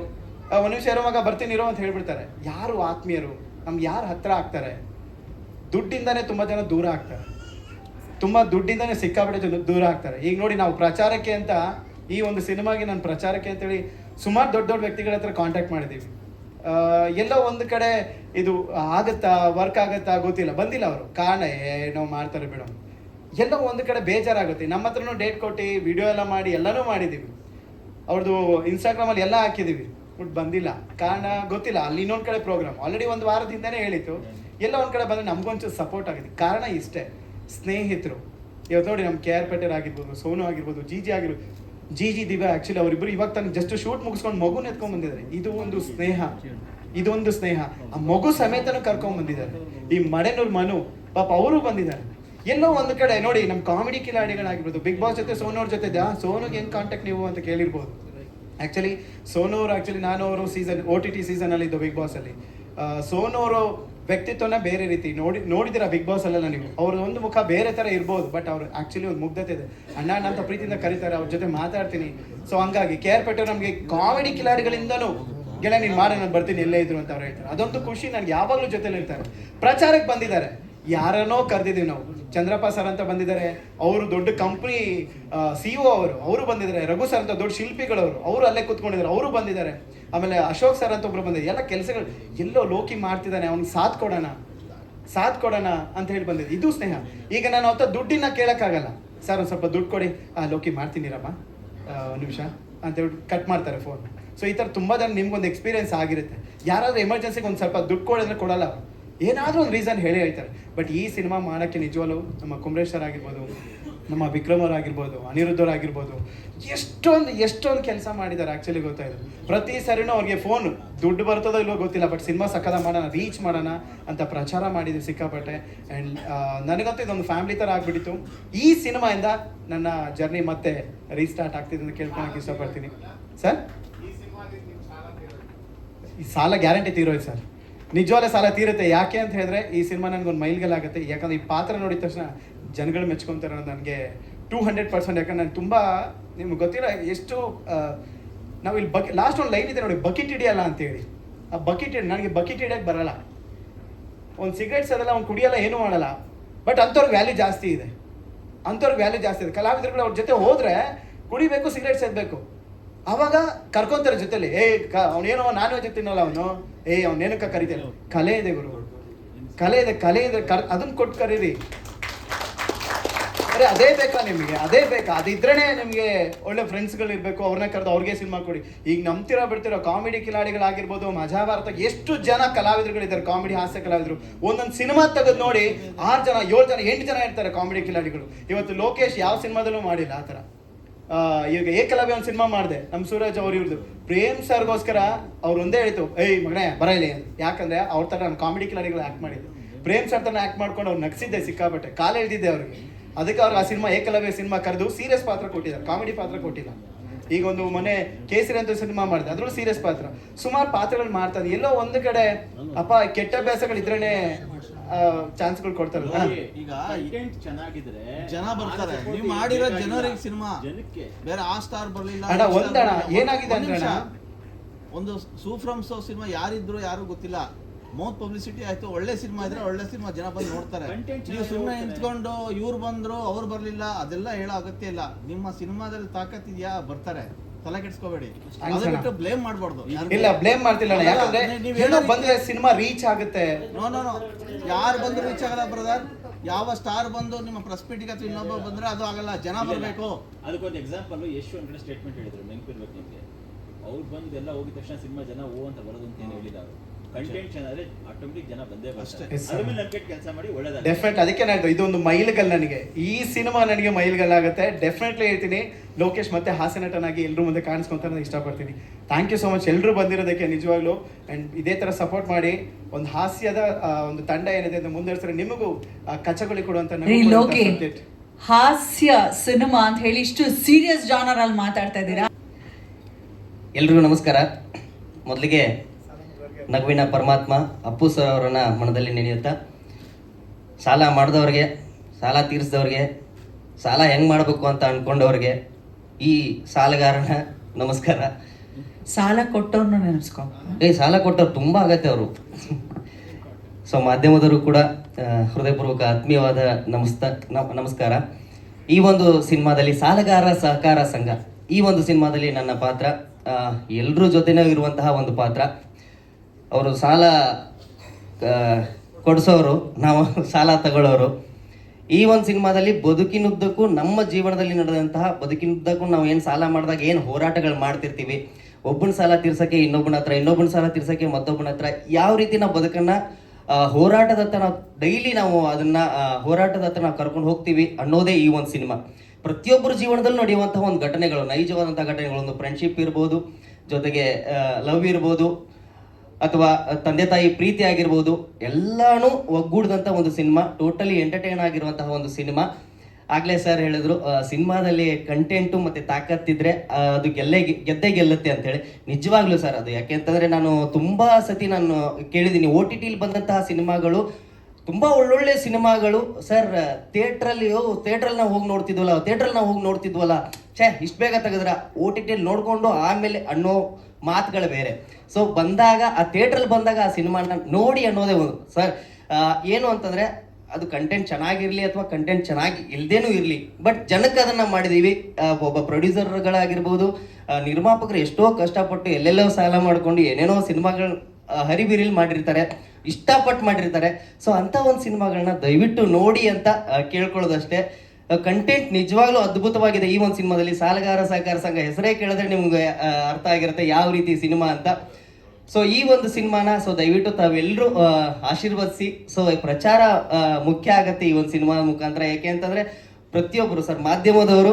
ಒಂದು ನಿಮಿಷ ಇರೋವಾಗ ಬರ್ತೀನಿ, ಇರೋ ಅಂತ ಹೇಳ್ಬಿಡ್ತಾರೆ. ಯಾರು ಆತ್ಮೀಯರು? ನಮ್ಗೆ ಯಾರು ಹತ್ರ ಆಗ್ತಾರೆ? ದುಡ್ಡಿಂದಾನೇ ತುಂಬ ಜನ ದೂರ ಆಗ್ತಾರೆ. ತುಂಬ ದುಡ್ಡಿಂದಾನೇ ಸಿಕ್ಕಾಬಿಟ್ಟೆ ಜನ ದೂರ ಆಗ್ತಾರೆ. ಈಗ ನೋಡಿ, ನಾವು ಪ್ರಚಾರಕ್ಕೆ ಅಂತ, ಈ ಒಂದು ಸಿನಿಮಾಗೆ ನಾನು ಪ್ರಚಾರಕ್ಕೆ ಅಂತೇಳಿ ಸುಮಾರು ದೊಡ್ಡ ದೊಡ್ಡ ವ್ಯಕ್ತಿಗಳ ಹತ್ರ ಕಾಂಟ್ಯಾಕ್ಟ್ ಮಾಡಿದ್ದೀವಿ ಎಲ್ಲೋ ಒಂದು ಕಡೆ ಇದು ಆಗತ್ತಾ ವರ್ಕ್ ಆಗತ್ತಾ ಗೊತ್ತಿಲ್ಲ. ಬಂದಿಲ್ಲ ಅವರು. ಕಾರಣ ಏನೋ ಮಾಡ್ತಾರೆ ಬಿಡು. ಎಲ್ಲೋ ಒಂದು ಕಡೆ ಬೇಜಾರಾಗುತ್ತೆ. ನಮ್ಮ ಹತ್ರನೂ ಡೇಟ್ ಕೊಟ್ಟು ವಿಡಿಯೋ ಎಲ್ಲ ಮಾಡಿ, ಎಲ್ಲನೂ ಮಾಡಿದ್ದೀವಿ. ಅವ್ರದ್ದು ಇನ್ಸ್ಟಾಗ್ರಾಮಲ್ಲಿ ಎಲ್ಲ ಹಾಕಿದ್ದೀವಿ. ಬಟ್ ಬಂದಿಲ್ಲ. ಕಾರಣ ಗೊತ್ತಿಲ್ಲ. ಅಲ್ಲಿ ಇನ್ನೊಂದು ಕಡೆ ಪ್ರೋಗ್ರಾಮ್ ಆಲ್ರೆಡಿ ಒಂದು ವಾರದಿಂದನೇ ಹೇಳಿತ್ತು ಎಲ್ಲ ಒಂದು ಕಡೆ ಬಂದರೆ ನಮಗೊಂಚೂರು ಸಪೋರ್ಟ್ ಆಗಿದೆ ಕಾರಣ ಇಷ್ಟೇ. ಸ್ನೇಹಿತರು. ಇವತ್ತು ನೋಡಿ ನಮ್ಮ ಕೆ ಆರ್ ಪೇಟರ್ ಆಗಿರ್ಬೋದು, ಸೋನು ಆಗಿರ್ಬೋದು, ಜಿ ಜಿ ಆಗಿರ್ಬೋದು ಜಿ ಜಿ ದಿವ್ಯಾ ಆ್ಯಕ್ಚುಲಿ ಅವರಿಬ್ಬರು ಇವಾಗ ತಾನು ಜಸ್ಟ್ ಶೂಟ್ ಮುಗಿಸ್ಕೊಂಡು ಮಗು ಎತ್ಕೊಂಡ್ ಬಂದಿದ್ದಾರೆ. ಇದು ಒಂದು ಸ್ನೇಹ. ಇದೊಂದು ಸ್ನೇಹ. ಆ ಮಗು ಸಮೇತನೂ ಕರ್ಕೊಂಡ್ ಬಂದಿದ್ದಾರೆ. ಈ ಮಡೆನೂರ್ ಮನು, ಪಾಪ ಅವರು ಬಂದಿದ್ದಾರೆ. ಎಲ್ಲೋ ಒಂದು ಕಡೆ, ನೋಡಿ ನಮ್ಮ ಕಾಮಿಡಿ ಕಿಲಾಡಿಗಳಾಗಿರ್ಬೋದು ಬಿಗ್ ಬಾಸ್ ಜೊತೆ ಸೋನು ಅವ್ರ ಜೊತೆ ದ್ಯಾ ಸೋನುಗೆ ಏನು ಕಾಂಟ್ಯಾಕ್ಟ್ ನೀವು ಅಂತ ಕೇಳಿರ್ಬೋದು. ಆ್ಯಕ್ಚುಲಿ ಸೋನು ಅವರು ಆ್ಯಕ್ಚುಲಿ ನಾನು ಅವರು ಸೀಸನ್ ಓ ಟಿ ಟಿ ಸೀಸನಲ್ಲಿ ಇದ್ದು ಬಿಗ್ ಅಲ್ಲಿ. ಸೋನು ಅವರು ವ್ಯಕ್ತಿತ್ವನ ಬೇರೆ ರೀತಿ. ನೋಡಿ ನೋಡಿದಿರ ಬಿಗ್ ಬಾಸ್ ಅಲ್ಲೆಲ್ಲ ನೀವು? ಅವ್ರ ಒಂದು ಮುಖ ಬೇರೆ ಥರ ಇರ್ಬೋದು ಬಟ್ ಅವ್ರು ಆ್ಯಕ್ಚುಲಿ ಒಂದು ಮುಗ್ಧತೆ ಇದೆ. ಅಣ್ಣ ಅಂತ ಪ್ರೀತಿಯಿಂದ ಕರೀತಾರೆ, ಅವ್ರ ಜೊತೆ ಮಾತಾಡ್ತೀನಿ. ಸೊ ಹಂಗಾಗಿ ಕೆ ಆರ್ ಪೇಟೆ ನಮಗೆ ಕಾಮಿಡಿ ಕಿಲಾಡಿಗಳಿಂದನೂ ಗೆಳೆ ನೀನು ಮಾಡಿ, ನಾನು ಬರ್ತೀನಿ, ಎಲ್ಲೇ ಇದ್ರು ಅಂತ ಅವ್ರು ಹೇಳ್ತಾರೆ. ಅದೊಂದು ಖುಷಿ, ನನಗೆ ಯಾವಾಗಲೂ ಜೊತೆಲಿ ಇರ್ತಾರೆ. ಪ್ರಚಾರಕ್ಕೆ ಬಂದಿದ್ದಾರೆ. ಯಾರನ್ನೋ ಕರೆದಿದ್ದೀವಿ ನಾವು. ಚಂದ್ರಪ್ಪ ಸರ್ ಅಂತ ಬಂದಿದ್ದಾರೆ, ಅವರು ದೊಡ್ಡ ಕಂಪ್ನಿ ಸಿ ಒ ಅವರು ಅವರು ಬಂದಿದ್ದಾರೆ. ರಘು ಸರ್ ಅಂತ ದೊಡ್ಡ ಶಿಲ್ಪಿಗಳವರು, ಅವರು ಅಲ್ಲೇ ಕೂತ್ಕೊಂಡಿದ್ದಾರೆ, ಅವರು ಬಂದಿದ್ದಾರೆ. ಆಮೇಲೆ ಅಶೋಕ್ ಸರ್ ಅಂತ ಒಬ್ರು ಬಂದಿದ್ದಾರೆ ಎಲ್ಲ ಕೆಲಸಗಳು, ಎಲ್ಲೋ ಲೋಕಿ ಮಾಡ್ತಿದ್ದಾನೆ, ಅವ್ನಿಗೆ ಸಾಥ್ ಕೊಡೋಣ ಸಾಥ್ ಕೊಡೋಣ ಅಂತ ಹೇಳಿ ಬಂದಿದೆ ಇದು ಸ್ನೇಹ. ಈಗ ನಾನು ಅವತ್ತ ದುಡ್ಡಿನ ಕೇಳೋಕ್ಕಾಗಲ್ಲ. ಸರ್ ಒಂದು ಸ್ವಲ್ಪ ದುಡ್ಡು ಕೊಡಿ. ಆ, ಲೋಕಿ ಮಾಡ್ತೀನಿರಮ್ಮ. ಒಂದು ನಿಮಿಷ. ಅಂತ ಹೇಳಿ ಕಟ್ ಮಾಡ್ತಾರೆ ಫೋನ್ ಸೊ ಈ ಥರ ತುಂಬ ಜನ ನಿಮ್ಗೊಂದು ಎಕ್ಸ್ಪೀರಿಯನ್ಸ್ ಆಗಿರುತ್ತೆ. ಯಾರಾದರೂ ಎಮರ್ಜೆನ್ಸಿಗೆ ಒಂದು ಸ್ವಲ್ಪ ದುಡ್ಡು ಕೊಡಿದ್ರೆ ಕೊಡಲ್ಲ. ಏನಾದರೂ ಒಂದು ರೀಸನ್ ಹೇಳಿ ಹೇಳ್ತಾರೆ. ಬಟ್ ಈ ಸಿನಿಮಾ ಮಾಡೋಕ್ಕೆ ನಿಜವಾಗ್ಲೂ ನಮ್ಮ ಕುಮರೇಶ್ ಸರ್ ಆಗಿರ್ಬೋದು ನಮ್ಮ ವಿಕ್ರಮರಾಗಿರ್ಬೋದು, ಅನಿರುದ್ಧರಾಗಿರ್ಬೋದು, ಎಷ್ಟೊಂದು ಎಷ್ಟೊಂದು ಕೆಲಸ ಮಾಡಿದ್ದಾರೆ ಆ್ಯಕ್ಚುಲಿ ಗೊತ್ತಾಯ್ತು ಪ್ರತಿ ಸರಿನೂ ಅವ್ರಿಗೆ ಫೋನ್ ದುಡ್ಡು ಬರ್ತದೋ ಇಲ್ವೋ ಗೊತ್ತಿಲ್ಲ ಬಟ್ ಸಿನಿಮಾ ಸಕ್ಕದ ಮಾಡೋಣ ರೀಚ್ ಮಾಡೋಣ ಅಂತ ಪ್ರಚಾರ ಮಾಡಿದ್ರು ಸಿಕ್ಕಾಪಟ್ಟೆ. ಆ್ಯಂಡ್ ನನಗಂತೂ ಇದೊಂದು ಫ್ಯಾಮಿಲಿ ಥರ ಆಗ್ಬಿಟ್ಟಿತ್ತು. ಈ ಸಿನಿಮಾಯಿಂದ ನನ್ನ ಜರ್ನಿ ಮತ್ತೆ ರೀಸ್ಟಾರ್ಟ್ ಆಗ್ತಿದೆ ಅಂತ ಕೇಳ್ಕೊಳಕ್ಕೆ ಇಷ್ಟಪಡ್ತೀನಿ. ಸರ್ ಈ ಸಾಲ ಗ್ಯಾರಂಟಿ ತೀರೋಯ್ತು ಸರ್ ನಿಜವಾದ ಸಾಲ ತೀರುತ್ತೆ. ಯಾಕೆ ಅಂತ ಹೇಳಿದ್ರೆ, ಈ ಸಿನಿಮಾ ನನಗೊಂದು ಮೈಲ್ಗಲ್ಲಾಗುತ್ತೆ ಯಾಕಂದ್ರೆ ಈ ಪಾತ್ರ ನೋಡಿದ ತಕ್ಷಣ ಜನಗಳು ಮೆಚ್ಕೊತಾರೆ ಅನ್ನೋದು ನನಗೆ ಟೂ ಹಂಡ್ರೆಡ್ ಪರ್ಸೆಂಟ್ ಯಾಕಂದ್ರೆ ನಾನು ತುಂಬ ನಿಮ್ಗೆ ಗೊತ್ತಿಲ್ಲ ಎಷ್ಟು ನಾವು ಇಲ್ಲಿ ಬಕೆ ಲಾಸ್ಟ್ ಒಂದು ಲೈನ್ ಇದೆ ನೋಡಿ ಬಕೆಟ್ ಹಿಡಿಯಲ್ಲ ಅಂತೇಳಿ. ಆ ಬಕೆಟ್ ಹಿಡಿ ನನಗೆ ಬಕೆಟ್ ಹಿಡಿಯಕ್ಕೆ ಬರಲ್ಲ. ಒಂದು ಸಿಗರೇಟ್ಸ್ ಅದೆಲ್ಲ ಅವ್ನು ಕುಡಿಯಲ್ಲ ಏನೂ ಮಾಡಲ್ಲ. ಬಟ್ ಅಂಥವ್ರಿಗೆ ವ್ಯಾಲ್ಯೂ ಜಾಸ್ತಿ ಇದೆ. ಅಂಥವ್ರಿಗೆ ವ್ಯಾಲ್ಯೂ ಜಾಸ್ತಿ ಇದೆ. ಕಲಾವಿದರುಗಳು ಅವ್ರ ಜೊತೆ ಹೋದ್ರೆ ಕುಡಿಬೇಕು ಸಿಗರೇಟ್ ಸೇದಬೇಕು. ಅವಾಗ ಕರ್ಕೊಂತಾರೆ ಜೊತೆಲಿ ಏ ಕ ಅವನೇನೋ ನಾನ್ ವೆಜ್ ತಿನ್ನಲ್ಲ ಅವನು. ಏ ಅವನೇನಕ್ಕ ಕರಿತಾನೆ ಕಲೆ ಇದೆ ಗುರು. ಕಲೆ ಇದೆ ಕಲೆ ಇದೆ ಕರ್ ಅದನ್ನ ಕೊಟ್ಟು ಕರೀರಿ. ಅರೆ ಅದೇ ಬೇಕಾ ನಿಮಗೆ? ಅದೇ ಬೇಕಾ? ಅದಿದ್ರೇ ನಿಮಗೆ ಒಳ್ಳೆ ಫ್ರೆಂಡ್ಸ್ಗಳು ಇರಬೇಕು ಅವ್ರನ್ನ ಕರೆದು ಅವ್ರಿಗೆ ಸಿನಿಮಾ ಕೊಡಿ. ಈಗ ನಂಬ್ತಿರೋ ಬಿಡ್ತಿರೋ ಕಾಮಿಡಿ ಕಿಲಾಡಿಗಳಾಗಿರ್ಬೋದು ಮಜಾ ಭಾರತ ಎಷ್ಟು ಜನ ಕಲಾವಿದರುಗಳಿದ್ದಾರೆ ಕಾಮಿಡಿ ಹಾಸ್ಯ ಕಲಾವಿದರು. ಒಂದೊಂದು ಸಿನಿಮಾ ತೆಗೆದು ನೋಡಿ ಆರು ಜನ, ಏಳು ಜನ, ಎಂಟು ಜನ ಇರ್ತಾರೆ ಕಾಮಿಡಿ ಕಿಲಾಡಿಗಳು. ಇವತ್ತು ಲೋಕೇಶ್ ಯಾವ ಸಿನಿಮಾದಲ್ಲೂ ಮಾಡಿಲ್ಲ ಆ ಥರ. ಈಗ ಏಕಲವ್ಯ ಒಂದು ಸಿನಿಮಾ ಮಾಡಿದೆ ನಮ್ಮ ಸೂರಜ್ ಅವ್ರ ಇವ್ರದ್ದು ಪ್ರೇಮ್ ಸರ್ಗೋಸ್ಕರ ಅವ್ರು ಒಂದೇ ಹೇಳ್ತು, ಏಯ್ ಮಗನೇ, ಬರ ಇಲ್ಲಿ. ಅಂತ. ಯಾಕಂದ್ರೆ ಅವ್ರ ಥರ ನಾನು ಕಾಮಿಡಿ ಕಿಲಾಡಿಗಳು ಆ್ಯಕ್ಟ್ ಮಾಡಿದ್ದೆ. ಪ್ರೇಮ್ ಸರ್ ತನ ಆ್ಯಕ್ಟ್ ಮಾಡ್ಕೊಂಡು ಅವ್ರು ನಗಿಸಿದ್ದೆ, ಸಿಕ್ಕಾಪಟ್ಟೆ. ಕಾಲು ಎಳ್ದಿದ್ದೆ ಅವ್ರಿಗೆ. ಅದಕ್ಕೆ ಅವ್ರಿಗೆ ಆ ಸಿನಿಮಾ ಏಕಲವ್ಯ ಸಿನಿಮಾ ಕರೆದು ಸೀರಿಯಸ್ ಪಾತ್ರ ಕೊಟ್ಟಿದ್ದಾರೆ ಕಾಮಿಡಿ ಪಾತ್ರ ಕೊಟ್ಟಿಲ್ಲ. ಈಗ ಒಂದು ಮೊನ್ನೆ ಕೇಸರಿ ಅಂತ ಸಿನಿಮಾ ಮಾಡಿದೆ ಅದ್ರಲ್ಲೂ ಸೀರಿಯಸ್ ಪಾತ್ರ. ಸುಮಾರು ಪಾತ್ರಗಳು ಮಾಡ್ತಾರೆ ಎಲ್ಲೋ ಒಂದು ಕಡೆ ಅಪ್ಪ ಕೆಟ್ಟ ಅಭ್ಯಾಸಗಳು ಇದ್ರೇನೆ ಚಾನ್ಸ್ಗಳು ಕೊಡ್ತಾರೆ. ಈಗ ಇವೆಂಟ್ ಚೆನ್ನಾಗಿದ್ರೆ ಜನ ಬರ್ತಾರೆ. ನೀವು ಮಾಡಿರೋ ಜನರಿಗೆ ಸಿನಿಮಾ ಜನಕ್ಕೆ ಬೇರೆ ಆ ಸ್ಟಾರ್ ಬರಲಿಲ್ಲ ಅಣ್ಣ, ಈ ಒಂದ್ star ಅಣ್ಣ, ಬರ್ಲಿಲ್ಲ. ಏನಾಗಿದೆ ಒಂದ್ ಅಂದ್ರೆ ಒಂದು ಸೂಫ್ರಮ್ಸೋ ಸಿನಿಮಾ ಯಾರಿದ್ರು ಯಾರು ಗೊತ್ತಿಲ್ಲ. ಮೌತ್ ಪಬ್ಲಿಸಿಟಿ ಆಯ್ತು. ಒಳ್ಳೆ ಸಿನಿಮಾ ಇದ್ರೆ ಒಳ್ಳೆ ಸಿನಿಮಾ. ಜನ ಬಂದು ನೋಡ್ತಾರೆ. ನೀವು ಸುಮ್ಮನೆ. ನಿಂತ್ಕೊಂಡು ಇವ್ರು ಬಂದ್ರು ಅವ್ರು ಬರ್ಲಿಲ್ಲ ಅದೆಲ್ಲ ಹೇಳೋ ಅಗತ್ಯ ಇಲ್ಲ. ನಿಮ್ಮ ಸಿನಿಮಾದಲ್ಲಿ ತಾಕತ್ತಿದ್ಯಾ ಬರ್ತಾರೆ. ತಲೆ ಕೆಡಿಸ್ಕೋಬೇಡಿ. ಬಿಟ್ಟು ಬ್ಲೇಮ್ ಮಾಡ್ಬಾರ್ದು. ಇಲ್ಲ ಬ್ಲೇಮ್ ಮಾಡ್ತಿಲ್ಲ ಅಣ್ಣ. ಯಾಕಂದ್ರೆ ಬಂದ್ರೆ ಸಿನಿಮಾ ರೀಚ್ ಆಗುತ್ತೆ. ನೋ ನೋ ನೋ ಯಾರು ಬಂದ್ರು ರೀಚ್ ಆಗಲ್ಲ ಬ್ರದರ್ ಯಾವ ಸ್ಟಾರ್ ಬಂದು ನಿಮ್ಮ ಪ್ರೆಸ್ ಮೀಟಿಗೆ ಅಥವಾ ಇನ್ನೊಬ್ಬ ಬಂದ್ರೆ ಅದು ಆಗಲ್ಲ. ಜನ ಬರಬೇಕು. ಅದಕ್ಕೊಂದು ಎಕ್ಸಾಂಪಲ್ ಯಶ್ ಒಂದ್ ಕಡೆ ಸ್ಟೇಟ್ಮೆಂಟ್ ಹೇಳಿದ್ರು ನೆನಪಿರ್ಬೇಕು ನಿಮಗೆ. ಅವ್ರು ಬಂದು ಎಲ್ಲ ಹೋಗಿದ ತಕ್ಷಣ ಸಿನಿಮಾ ಜನ ಓ ಅಂತ ಬರೋದು ಅಂತ ಏನು ಹೇಳಿಲ್ಲ ಅವರು. ಕಂಟೆಂಟ್ ಚೆನ್ನಾದ್ರೆ ಆಟೋಮೆಟಿಕ್ ಜನ ಬಂದೇ ಬರ್ತಾರೆ. Yes, sir. ಅದ್ರ ಮೇಲೆ ನಂಬಿಕೆ ಕೆಲಸ ಮಾಡಿ ಒಳ್ಳೇದಾಗ ಡೆಫಿನೆಟ್ ಅದಕ್ಕೆ ನಾನು ಇದೊಂದು ಮೈಲ್ಗಲ್ ನನಗೆ. ಈ ಸಿನಿಮಾ ನನಗೆ ಮೈಲ್ಗಲ್ ಆಗುತ್ತೆ ಡೆಫಿನೆಟ್ಲಿ ಹೇಳ್ತೀನಿ. ಲೋಕೇಶ್ ಮತ್ತೆ ಹಾಸ್ಯ ನಟನಾಗಿ ಎಲ್ಲರೂ ಮುಂದೆ ಕಾಣಿಸ್ಕೊಂತ ನಾನು ಇಷ್ಟಪಡ್ತೀನಿ. ಥ್ಯಾಂಕ್ ಯು ಸೊ ಮಚ್ ಎಲ್ಲರೂ ಬಂದಿರೋದಕ್ಕೆ ನಿಜವಾಗ್ಲೂ. ಅಂಡ್ ಇದೇ ಥರ ಸಪೋರ್ಟ್ ಮಾಡಿ. ಒಂದು ಹಾಸ್ಯದ ಆ, ಒಂದು ತಂಡ ಏನಿದೆ ಅಂತ ಮುಂದುವರಿಸಿದ್ರೆ ನಿಮಗೂ ಆ, ಕಚಗುಳಿ ಕೊಡುವಂತ ರೀ ನಮಗೂ ಕೊಡುವಂತ ಲೋಕಿ subject. ಹಾಸ್ಯ ಸಿನಿಮಾ ಅಂತ ಹೇಳಿ ಇಷ್ಟು ಸೀರಿಯಸ್ ಜಾನರ್ ಅಲ್ಲಿ ಮಾತಾಡ್ತಾ ಇದ್ದೀರಾ? ಎಲ್ರಿಗೂ ನಮಸ್ಕಾರ. ಮೊದಲಿಗೆ ನಗುವಿನ ಪರಮಾತ್ಮ ಅಪ್ಪು ಸರ್ ಅವರನ್ನ ಮನದಲ್ಲಿ ನೆನೆಯುತ್ತಾ ಸಾಲ ಮಾಡಿದವ್ರಿಗೆ ಸಾಲ ತೀರಿಸಿದವ್ರಿಗೆ ಸಾಲ ಹೆಂಗೆ ಮಾಡಬೇಕು ಅಂತ ಅನ್ಕೊಂಡವ್ರಿಗೆ ಈ ಸಾಲಗಾರನ ನಮಸ್ಕಾರ. ಸಾಲ ಕೊಟ್ಟವ್ರನ್ನ ನೆನೆಸ್ಕೊ. ಏ ಸಾಲ ಕೊಟ್ಟವ್ರು ತುಂಬ ಆಗತ್ತೆ ಅವರು. ಸೊ ಮಾಧ್ಯಮದವರು ಕೂಡ ಹೃದಯಪೂರ್ವಕ ಆತ್ಮೀಯವಾದ ನಮಸ್ತ ನಮಸ್ಕಾರ. ಈ ಒಂದು ಸಿನಿಮಾದಲ್ಲಿ ಸಾಲಗಾರ ಸಹಕಾರ ಸಂಘ ಈ ಒಂದು ಸಿನಿಮಾದಲ್ಲಿ ನನ್ನ ಪಾತ್ರ ಎಲ್ಲರ ಜೊತೆನೂ ಇರುವಂತಹ ಒಂದು ಪಾತ್ರ. ಅವರು ಸಾಲ ಕೊಡಿಸೋರು, ನಾವು ಸಾಲ ತಗೊಳ್ಳೋರು. ಈ ಒಂದು ಸಿನಿಮಾದಲ್ಲಿ ಬದುಕಿನುದ್ದಕ್ಕೂ ನಮ್ಮ ಜೀವನದಲ್ಲಿ ನಡೆದಂತಹ ಬದುಕಿನುದ್ದಕ್ಕೂ ನಾವು ಏನು ಸಾಲ ಮಾಡಿದಾಗ ಏನು ಹೋರಾಟಗಳು ಮಾಡ್ತಿರ್ತೀವಿ. ಒಬ್ಬನ ಸಾಲ ತೀರ್ಸೋಕ್ಕೆ ಇನ್ನೊಬ್ಬನ ಹತ್ರ, ಇನ್ನೊಬ್ಬನ ಸಾಲ ತೀರ್ಸೋಕ್ಕೆ ಮತ್ತೊಬ್ಬನ ಹತ್ರ ಯಾವ ರೀತಿ ನಾವು ಬದುಕನ್ನು ಹೋರಾಟದತ್ತ ನಾವು ಡೈಲಿ ನಾವು ಅದನ್ನು ಹೋರಾಟದತ್ತ ನಾವು ಕರ್ಕೊಂಡು ಹೋಗ್ತೀವಿ ಅನ್ನೋದೇ ಈ ಒಂದು ಸಿನಿಮಾ. ಪ್ರತಿಯೊಬ್ಬರ ಜೀವನದಲ್ಲಿ ನಡೆಯುವಂತಹ ಒಂದು ಘಟನೆಗಳು ನೈಜವಾದಂಥ ಘಟನೆಗಳು, ಒಂದು ಫ್ರೆಂಡ್ಶಿಪ್ ಇರ್ಬೋದು, ಜೊತೆಗೆ ಲವ್ ಇರ್ಬೋದು ಅಥವಾ ತಂದೆ ತಾಯಿ ಪ್ರೀತಿ ಆಗಿರ್ಬೋದು, ಎಲ್ಲಾನು ಒಗ್ಗೂಡ್ದಂಥ ಒಂದು ಸಿನಿಮಾ ಟೋಟಲಿ ಎಂಟರ್ಟೈನ್ ಆಗಿರುವಂತಹ ಒಂದು ಸಿನಿಮಾ. ಆಗ್ಲೇ ಸರ್ ಹೇಳಿದ್ರು ಸಿನಿಮಾದಲ್ಲಿ ಕಂಟೆಂಟು ಮತ್ತೆ ತಾಕತ್ತಿದ್ರೆ ಅದು ಗೆಲ್ಲೇ ಗೆದ್ದೇ ಗೆಲ್ಲುತ್ತೆ ಅಂತೇಳಿ. ನಿಜವಾಗ್ಲೂ ಸರ್ ಅದು. ಯಾಕೆ ಅಂತಂದ್ರೆ ನಾನು ತುಂಬಾ ಸತಿ ನಾನು ಕೇಳಿದ್ದೀನಿ ಓ ಟಿ ಟಿಲಿ ಬಂದಂತಹ ಸಿನಿಮಾಗಳು, ತುಂಬಾ ಒಳ್ಳೊಳ್ಳೆ ಸಿನಿಮಾಗಳು. ಸರ್ ಥಿಯೇಟ್ರಲ್ಲಿ ಥಿಯೇಟ್ರಲ್ಲಿ ನಾವು ಹೋಗಿ ನೋಡ್ತಿದ್ವಲ್ಲ ಥಿಯೇಟ್ರಲ್ಲಿ ನಾವು ಹೋಗಿ ನೋಡ್ತಿದ್ವಲ್ಲ, ಛೇ, ಇಷ್ಟು ಬೇಗ ತೆಗೆದ್ರ? ಓ ಟಿ ಟಿಯಲ್ಲಿ ನೋಡ್ಕೊಂಡು ಆಮೇಲೆ ಅನ್ನೋ ಮಾತುಗಳು ಬೇರೆ. ಸೊ ಬಂದಾಗ, ಆ ಥಿಯೇಟ್ರಲ್ಲಿ ಬಂದಾಗ ಆ ಸಿನಿಮಾನ ನೋಡಿ ಅನ್ನೋದೇ ಒಂದು. ಸರ್ ಏನು ಅಂತಂದರೆ, ಅದು ಕಂಟೆಂಟ್ ಚೆನ್ನಾಗಿರಲಿ ಅಥವಾ ಕಂಟೆಂಟ್ ಚೆನ್ನಾಗಿ ಇಲ್ಲದೇನೂ ಇರಲಿ ಬಟ್ ಜನಕ್ಕೆ ಅದನ್ನು ಮಾಡಿದ್ದೀವಿ ಒಬ್ಬ ಪ್ರೊಡ್ಯೂಸರ್ಗಳಾಗಿರ್ಬೋದು ನಿರ್ಮಾಪಕರು ಎಷ್ಟೋ ಕಷ್ಟಪಟ್ಟು ಎಲ್ಲೆಲ್ಲೋ ಸಾಲ ಮಾಡಿಕೊಂಡು ಏನೇನೋ ಸಿನಿಮಾಗಳು ಹರಿಬಿರಿಲಿ ಮಾಡಿರ್ತಾರೆ ಇಷ್ಟಪಟ್ಟು ಮಾಡಿರ್ತಾರೆ. ಸೊ ಅಂಥ ಒಂದು ಸಿನಿಮಾಗಳನ್ನ ದಯವಿಟ್ಟು ನೋಡಿ ಅಂತ ಕೇಳ್ಕೊಳ್ಳೋದಷ್ಟೇ. ಕಂಟೆಂಟ್ ನಿಜವಾಗ್ಲೂ ಅದ್ಭುತವಾಗಿದೆ ಈ ಒಂದು ಸಿನಿಮಾದಲ್ಲಿ. ಸಾಲಗಾರ, ಸಹಕಾರ ಸಂಘ, ಹೆಸರೇ ಕೇಳಿದ್ರೆ ನಿಮ್ಗೆ ಅರ್ಥ ಆಗಿರುತ್ತೆ ಯಾವ ರೀತಿ ಸಿನಿಮಾ ಅಂತ. ಸೊ ಈ ಒಂದು ಸಿನಿಮಾನ ಸೊ ದಯವಿಟ್ಟು ತಾವೆಲ್ಲರೂ ಆಶೀರ್ವದಿಸಿ. ಸೊ ಪ್ರಚಾರ ಮುಖ್ಯ ಆಗತ್ತೆ ಈ ಒಂದು ಸಿನಿಮಾ ಮುಖಾಂತರ. ಯಾಕೆ ಅಂತಂದ್ರೆ, ಪ್ರತಿಯೊಬ್ಬರು ಸರ್, ಮಾಧ್ಯಮದವರು,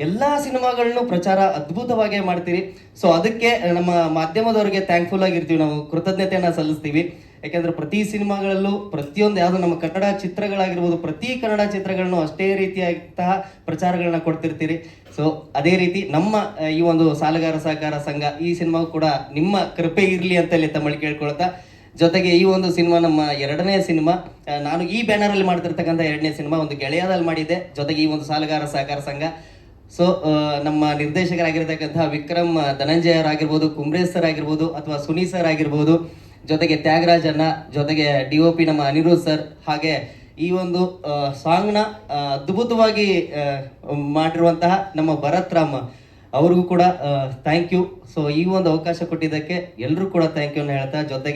ಎಲ್ಲಾ ಸಿನಿಮಾಗಳನ್ನು ಪ್ರಚಾರ ಅದ್ಭುತವಾಗೇ ಮಾಡ್ತೀರಿ. ಸೊ ಅದಕ್ಕೆ ನಮ್ಮ ಮಾಧ್ಯಮದವರಿಗೆ ಥ್ಯಾಂಕ್ಫುಲ್ ಆಗಿರ್ತೀವಿ. ನಾವು ಕೃತಜ್ಞತೆಯನ್ನ ಸಲ್ಲಿಸ್ತೀವಿ. ಯಾಕೆಂದ್ರೆ ಪ್ರತಿ ಸಿನಿಮಾಗಳಲ್ಲೂ ಪ್ರತಿಯೊಂದು ಯಾವುದು ನಮ್ಮ ಕನ್ನಡ ಚಿತ್ರಗಳಾಗಿರ್ಬೋದು, ಪ್ರತಿ ಕನ್ನಡ ಚಿತ್ರಗಳನ್ನು ಅಷ್ಟೇ ರೀತಿಯಾದಂತಹ ಪ್ರಚಾರಗಳನ್ನ ಕೊಡ್ತಿರ್ತೀರಿ. ಸೊ ಅದೇ ರೀತಿ ನಮ್ಮ ಈ ಒಂದು ಸಾಲಗಾರ ಸಹಕಾರ ಸಂಘ ಈ ಸಿನಿಮಾ ಕೂಡ ನಿಮ್ಮ ಕೃಪೆ ಇರಲಿ ಅಂತೇಳಿ ತಮ್ಮಲ್ಲಿ ಕೇಳ್ಕೊಳ್ತಾ, ಜೊತೆಗೆ ಈ ಒಂದು ಸಿನಿಮಾ ನಮ್ಮ ಎರಡನೇ ಸಿನಿಮಾ ನಾನು ಈ ಬ್ಯಾನರ್ ಅಲ್ಲಿ ಮಾಡ್ತಿರ್ತಕ್ಕಂಥ ಎರಡನೇ ಸಿನಿಮಾ ಒಂದು ಗೆಳೆಯದಲ್ಲಿ ಮಾಡಿದ್ದೆ, ಜೊತೆಗೆ ಈ ಒಂದು ಸಾಲಗಾರ ಸಹಕಾರ ಸಂಘ. ಸೊ ನಮ್ಮ ನಿರ್ದೇಶಕರಾಗಿರ್ತಕ್ಕಂಥ ವಿಕ್ರಮ್ ಧನಂಜಯರ್ ಆಗಿರ್ಬೋದು ಕುಂಬ್ರೇಶ್ ಸರ್ ಆಗಿರ್ಬೋದು, ಅಥವಾ ಸುನಿ ಸರ್ ಆಗಿರ್ಬೋದು ಜೊತೆಗೆ ತ್ಯಾಗರಾಜ್ ಅಣ್ಣ, ಜೊತೆಗೆ ಡಿ ಒ ಪಿ ನಮ್ಮ ಅನಿರುದ್ಧ್ ಸರ್ ಹಾಗೆ ಈ ಒಂದು ಸಾಂಗ್ನ ಅದ್ಭುತವಾಗಿ ಮಾಡಿರುವಂತಹ ನಮ್ಮ ಭರತ್ ರಾಮ್ ಅವ್ರಿಗೂ ಕೂಡ ಥ್ಯಾಂಕ್ ಯು ಸೊ ಈ ಒಂದು ಅವಕಾಶ ಕೊಟ್ಟಿದ್ದಕ್ಕೆ ಎಲ್ಲರೂ ಕೂಡ ಥ್ಯಾಂಕ್ ಯು ಹೇಳ್ತಾ ಜೊತೆಗೆ